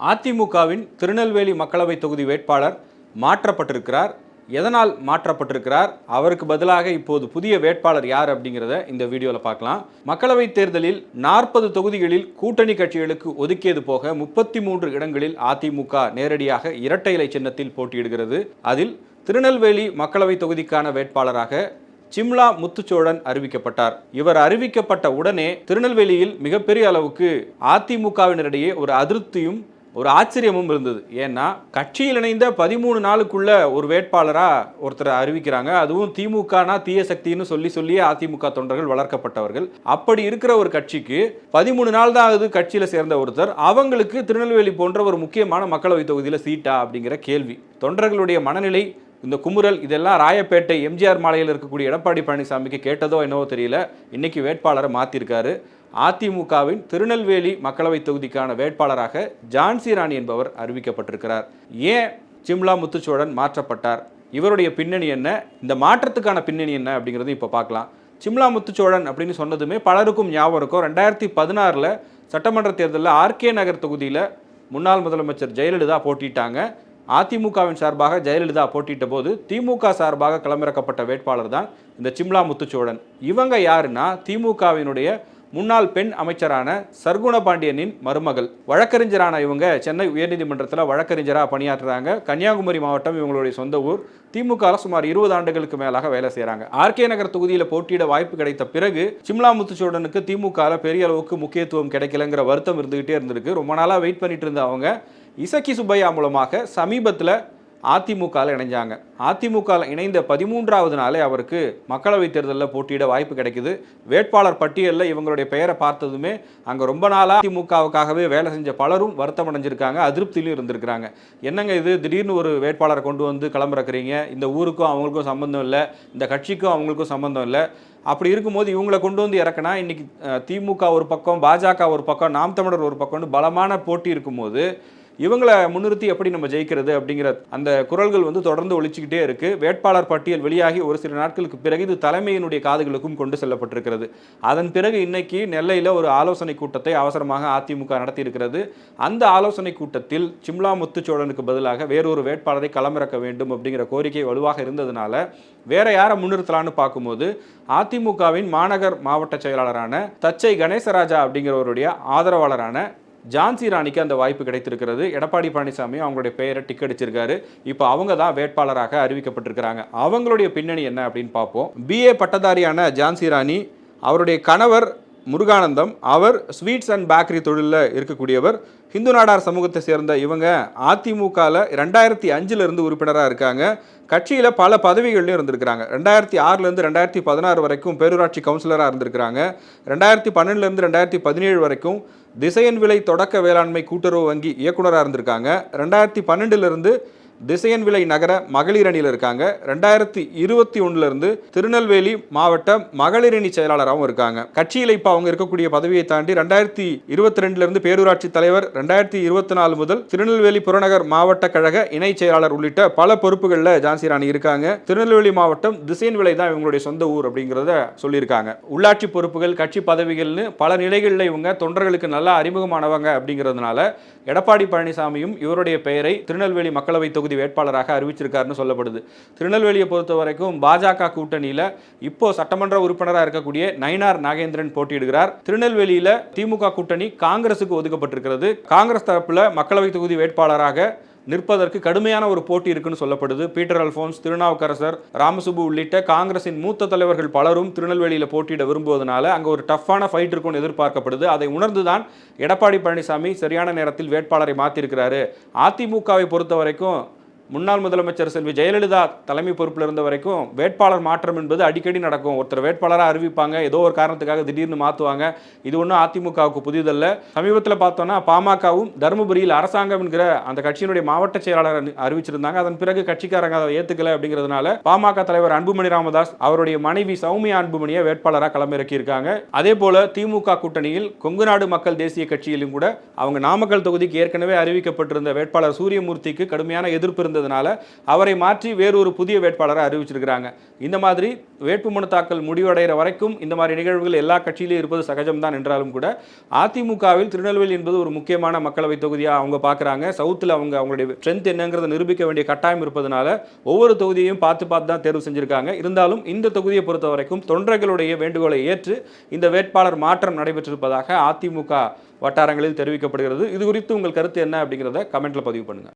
அதிமுகவின் திருநெல்வேலி மக்களவை தொகுதி வேட்பாளர் மாற்றப்பட்டிருக்கிறார். எதனால் மாற்றப்பட்டிருக்கிறார்? அவருக்கு பதிலாக இப்போது புதிய வேட்பாளர் யார் அப்படிங்கிறத இந்த வீடியோவில் பார்க்கலாம். மக்களவைத் தேர்தலில் நாற்பது தொகுதிகளில் கூட்டணி கட்சிகளுக்கு ஒதுக்கியது போக முப்பத்தி மூன்று இடங்களில் அதிமுக நேரடியாக இரட்டை இலை சின்னத்தில் போட்டியிடுகிறது. அதில் திருநெல்வேலி மக்களவை தொகுதிக்கான வேட்பாளராக சிம்லா முத்துச்சோழன் அறிவிக்கப்பட்டார். இவர் அறிவிக்கப்பட்ட உடனே திருநெல்வேலியில் மிகப்பெரிய அளவுக்கு அதிமுகவினரிடையே ஒரு அதிருப்தியும் ஒரு ஆச்சரியமும் இருந்தது. ஏன்னா கட்சியில் இணைந்த பதிமூணு நாளுக்குள்ள ஒரு வேட்பாளராக ஒருத்தரை அறிவிக்கிறாங்க. அதுவும் திமுகனா தீய சக்தின்னு சொல்லி சொல்லியே அதிமுக தொண்டர்கள் வளர்க்கப்பட்டவர்கள். அப்படி இருக்கிற ஒரு கட்சிக்கு பதிமூணு நாள் தான் ஆகுது கட்சியில் சேர்ந்த ஒருத்தர். அவங்களுக்கு திருநெல்வேலி போன்ற ஒரு முக்கியமான மக்களவை தொகுதியில் சீட்டா அப்படிங்கிற கேள்வி. தொண்டர்களுடைய மனநிலை இந்த குமுறல் இதெல்லாம் ராயப்பேட்டை எம்ஜிஆர் மாலையில் இருக்கக்கூடிய எடப்பாடி பழனிசாமிக்கு கேட்டதோ என்னவோ தெரியல. இன்னைக்கு வேட்பாளரை மாத்திருக்காரு. அதிமுகவின் திருநெல்வேலி மக்களவை தொகுதிக்கான வேட்பாளராக ஜான்சி ராணி என்பவர் அறிவிக்கப்பட்டிருக்கிறார். ஏன் சிம்லா முத்துச்சோழன் மாற்றப்பட்டார்? இவருடைய பின்னணி என்ன? இந்த மாற்றத்துக்கான பின்னணி என்ன அப்படிங்கிறது இப்போ பார்க்கலாம். சிம்லா முத்துச்சோழன் அப்படின்னு சொன்னதுமே பலருக்கும் ஞாபகம் இருக்கும். ரெண்டாயிரத்தி பதினாறில் சட்டமன்ற தேர்தலில் ஆர்கே நகர் தொகுதியில் முன்னாள் முதலமைச்சர் ஜெயலலிதா போட்டிட்டாங்க அதிமுகவின் சார்பாக ஜெயலலிதா போட்டியிட்ட போது திமுக சார்பாக களமிறக்கப்பட்ட வேட்பாளர் தான் இந்த சிம்லா முத்துச்சோழன் இவங்க யாருன்னா திமுகவினுடைய முன்னாள் பெண் அமைச்சரான சர்க்குண பாண்டியனின் மருமகள். வழக்கறிஞரான இவங்க சென்னை உயர்நீதிமன்றத்தில் வழக்கறிஞராக பணியாற்றுறாங்க. கன்னியாகுமரி மாவட்டம் இவங்களுடைய சொந்த ஊர். திமுக சுமார் இருபது ஆண்டுகளுக்கு மேலாக வேலை செய்கிறாங்க ஆர்கே நகர் தொகுதியில் போட்டியிட வாய்ப்பு கிடைத்த பிறகு சிம்லா முத்துச்சூடனுக்கு திமுக பெரிய அளவுக்கு முக்கியத்துவம் கிடைக்கலங்கிற வருத்தம் இருந்துகிட்டே இருந்திருக்கு. ரொம்ப நாளாக வெயிட் பண்ணிட்டு இருந்த அவங்க. இசக்கி சுப்பையா மூலமாக சமீபத்தில் அதிமுகவில் இணைஞ்சாங்க. அதிமுகவில் இணைந்த பதிமூன்றாவது நாளே அவருக்கு மக்களவைத் தேர்தலில் போட்டியிட வாய்ப்பு கிடைக்குது. வேட்பாளர் பட்டியலில் இவங்களுடைய பெயரை பார்த்ததுமே அங்கே ரொம்ப நாளாக அதிமுகவுக்காகவே வேலை செஞ்ச பலரும் வருத்தம் அடைஞ்சிருக்காங்க அதிருப்தியிலும் இருந்திருக்கிறாங்க. என்னங்க இது? திடீர்னு ஒரு வேட்பாளரை கொண்டு வந்து கிளம்புறக்குறீங்க இந்த ஊருக்கும் அவங்களுக்கும் சம்பந்தம் இல்லை. இந்த கட்சிக்கும் அவங்களுக்கும் சம்பந்தம் இல்லை. அப்படி இருக்கும்போது இவங்களை கொண்டு வந்து இறக்குனா இன்றைக்கி திமுக ஒரு பக்கம் பாஜக ஒரு பக்கம் நாம் தமிழர் ஒரு பக்கம்னு பலமான போட்டி இருக்கும்போது இவங்களை முன்னிறுத்தி எப்படி நம்ம ஜெயிக்கிறது அப்படிங்கிற அந்த குரல்கள் வந்து தொடர்ந்து ஒழிச்சுக்கிட்டே இருக்கு. வேட்பாளர் பட்டியல் வெளியாகி ஒரு சில நாட்களுக்கு பிறகு இது தலைமையினுடைய காதுகளுக்கும் கொண்டு செல்லப்பட்டிருக்கிறது. அதன் பிறகு இன்னைக்கு நெல்லையில் ஒரு ஆலோசனை கூட்டத்தை அவசரமாக அதிமுக நடத்தியிருக்கிறது. அந்த ஆலோசனை கூட்டத்தில் சிம்லா முத்துச்சோழனுக்கு பதிலாக வேறொரு வேட்பாளரை களமிறக்க வேண்டும் அப்படிங்கிற கோரிக்கை வலுவாக இருந்ததுனால வேற யாரை முன்னிறுத்தலான்னு பார்க்கும்போது அதிமுகவின் மாநகர் மாவட்ட செயலாளரான தச்சை கணேசராஜா அப்படிங்கிறவருடைய ஆதரவாளரான ஜான்சி ராணிக்கு அந்த வாய்ப்பு கிடைத்திருக்கிறது. எடப்பாடி பழனிசாமி அவங்களுடைய பெயரை டிக் அடிச்சிருக்காரு. இப்போ அவங்க தான் வேட்பாளராக அறிவிக்கப்பட்டிருக்கிறாங்க. அவங்களுடைய பின்னணி என்ன அப்படின்னு பார்ப்போம். பிஏ பட்டதாரியான ஜான்சி ராணி அவருடைய கணவர் முருகானந்தம். அவர் ஸ்வீட்ஸ் அண்ட் பேக்கரி தொழிலில் இருக்கக்கூடியவர். ஹிந்து நாடார் சமூகத்தை சேர்ந்த இவங்க அதிமுகவில் ரெண்டாயிரத்தி அஞ்சிலிருந்து உறுப்பினராக இருக்காங்க. கட்சியில் பல பதவிகள்லையும் இருந்திருக்கிறாங்க. ரெண்டாயிரத்தி ஆறுலேருந்து ரெண்டாயிரத்தி பதினாறு வரைக்கும் பேரூராட்சி கவுன்சிலராக இருந்திருக்கிறாங்க. ரெண்டாயிரத்தி பன்னெண்டுலேருந்து ரெண்டாயிரத்தி பதினேழு வரைக்கும் திசையன் விலை தொடக்க வேளாண்மை கூட்டுறவு வங்கி இயக்குனராக இருந்திருக்காங்க. ரெண்டாயிரத்தி பன்னெண்டுலேருந்து திசையன் விலை நகர மகளிர் அணியில் இருக்காங்க. ரெண்டாயிரத்தி இருபத்தி ஒன்றுலேருந்து திருநெல்வேலி மாவட்ட மகளிர் அணி செயலாளராகவும் இருக்காங்க. கட்சியில் இப்போ அவங்க இருக்கக்கூடிய பதவியை தாண்டி ரெண்டாயிரத்தி இருபத்தி ரெண்டுலேருந்து பேரூராட்சி தலைவர் ரெண்டாயிரத்தி இருபத்தி நாலு முதல் திருநெல்வேலி புறநகர் மாவட்ட கழக இணை செயலாளர் உள்ளிட்ட பல பொறுப்புகளில் ஜான்சி ராணி இருக்காங்க. திருநெல்வேலி மாவட்டம் திசையன் விலை தான் இவங்களுடைய சொந்த ஊர் அப்படிங்கிறத சொல்லியிருக்காங்க. உள்ளாட்சி பொறுப்புகள் கட்சி பதவிகள்னு பல நிலைகளில் இவங்க தொண்டர்களுக்கு நல்லா அறிமுகமானவங்க அப்படிங்கிறதுனால எடப்பாடி பழனிசாமியும் இவருடைய பெயரை திருநெல்வேலி மக்களவை தொகுதி வேட்பாளராக அறிவிச்சிருக்காருன்னு சொல்லப்படுது. திருநெல்வேலியை பொறுத்த வரைக்கும் பாஜக கூட்டணியில் இப்போ சட்டமன்ற உறுப்பினராக இருக்கக்கூடிய நயினார் நாகேந்திரன் போட்டியிடுகிறார். திருநெல்வேலியில் திமுக கூட்டணி காங்கிரசுக்கு ஒதுக்கப்பட்டிருக்கிறது. காங்கிரஸ் தரப்பில் மக்களவை தொகுதி வேட்பாளராக நிற்பதற்கு கடுமையான ஒரு போட்டி இருக்குன்னு சொல்லப்படுது. பீட்டர் அல்போன்ஸ் திருநாவுக்கரசர் ராமசுபு உள்ளிட்ட காங்கிரசின் மூத்த தலைவர்கள் பலரும் திருநெல்வேலியில் போட்டியிட விரும்புவதனால அங்கே ஒரு டஃப்பான ஃபைட் இருக்கும்னு எதிர்பார்க்கப்படுது. அதை உணர்ந்துதான் எடப்பாடி பழனிசாமி சரியான நேரத்தில் வேட்பாளரை மாற்றிருக்கிறாரு அதிமுகவை பொறுத்த வரைக்கும் முன்னாள் முதலமைச்சர் செல்வி ஜெயலலிதா தலைமை பொறுப்பில் இருந்த வரைக்கும் வேட்பாளர் மாற்றம் என்பது அடிக்கடி நடக்கும். ஒருத்தர் வேட்பாளராக அறிவிப்பாங்க ஏதோ ஒரு காரணத்துக்காக திடீர்னு மாற்றுவாங்க இது ஒன்றும் அதிமுகவுக்கு புதிதல்ல. சமீபத்தில் பார்த்தோன்னா பாமகவும் தருமபுரியில் அரசாங்கம் என்கிற அந்த கட்சியினுடைய மாவட்ட செயலாளர் அறிவிச்சிருந்தாங்க. அதன் பிறகு கட்சிக்காரங்க அதை ஏற்றுக்கல அப்படிங்கிறதுனால பாமக தலைவர் அன்புமணி ராமதாஸ் அவருடைய மனைவி சௌமியா அன்புமணியை வேட்பாளராக களமிறக்கியிருக்காங்க. அதே போல திமுக கூட்டணியில் கொங்குநாடு மக்கள் தேசிய கட்சியிலும் கூட அவங்க நாமக்கல் தொகுதிக்கு ஏற்கனவே அறிவிக்கப்பட்டிருந்த வேட்பாளர் சூரியமூர்த்திக்கு கடுமையான எதிர்ப்பு இருந்த இருந்ததுனால அவரை மாற்றி வேறொரு புதிய வேட்பாளரை அறிவிச்சிருக்கிறாங்க. இந்த மாதிரி வேட்புமனு தாக்கல் முடிவடைகிற வரைக்கும் இந்த மாதிரி நிகழ்வுகள் எல்லா கட்சியிலும் இருப்பது சகஜம்தான் என்றாலும் கூட அதிமுகவில் திருநெல்வேலி என்பது ஒரு முக்கியமான மக்களவை தொகுதியாக அவங்க பார்க்குறாங்க. சவுத்தில் அவங்க அவங்களுடைய ஸ்ட்ரென்த் என்னங்கிறத நிரூபிக்க வேண்டிய கட்டாயம் இருப்பதனால ஒவ்வொரு தொகுதியையும் பார்த்து பார்த்து தான் தேர்வு செஞ்சுருக்காங்க. இருந்தாலும் இந்த தொகுதியை பொறுத்த வரைக்கும் தொண்டர்களுடைய வேண்டுகோளை ஏற்று இந்த வேட்பாளர் மாற்றம் நடைபெற்றிருப்பதாக அதிமுக வட்டாரங்களில் தெரிவிக்கப்படுகிறது. இது குறித்து உங்கள் கருத்து என்ன அப்படிங்கிறத கமெண்ட்ல பதிவு பண்ணுங்க.